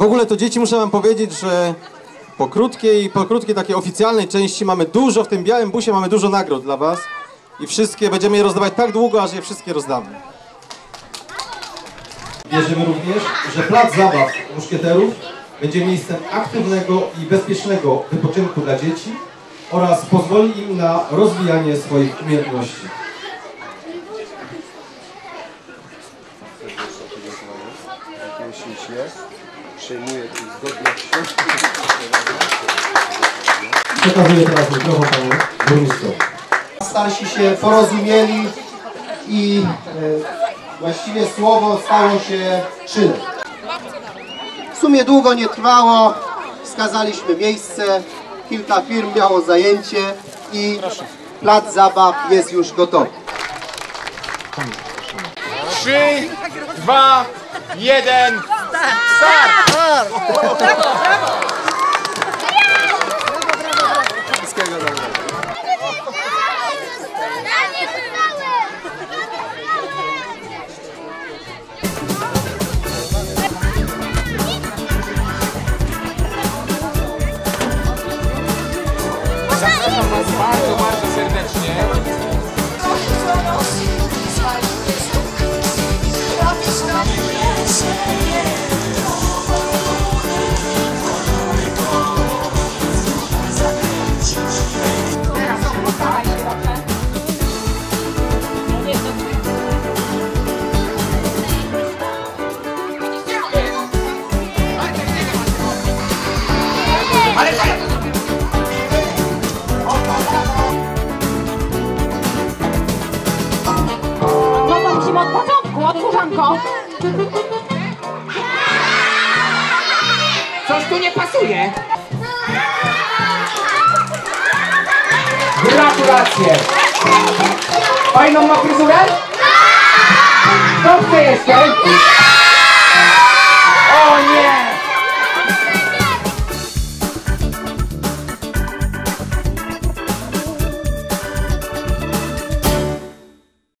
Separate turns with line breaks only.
W ogóle to dzieci muszę wam powiedzieć, że po krótkiej, po krótkiej takiej oficjalnej części mamy dużo, w tym białym busie mamy dużo nagród dla was. I wszystkie, będziemy je rozdawać tak długo, aż je wszystkie rozdamy. Wierzymy również, że plac zabaw muszkieterów będzie miejscem aktywnego i bezpiecznego wypoczynku dla dzieci oraz pozwoli im na rozwijanie swoich umiejętności.
Jeśli się Przyjmuję z godnością.
Przekazuję teraz mikrofon panu burmistrzowi.
Starsi się porozumieli i e, właściwie słowo stało się czynem. W sumie długo nie trwało, wskazaliśmy miejsce, kilka firm miało zajęcie i Proszę. plac zabaw jest już gotowy.
3, 2, 1, Start! Start! Bravo, bravo! Bardzo, bardzo serdecznie.
Odkurzanko.
Coś tu nie pasuje. Gratulacje. Fajną ma fryzurę? O nie!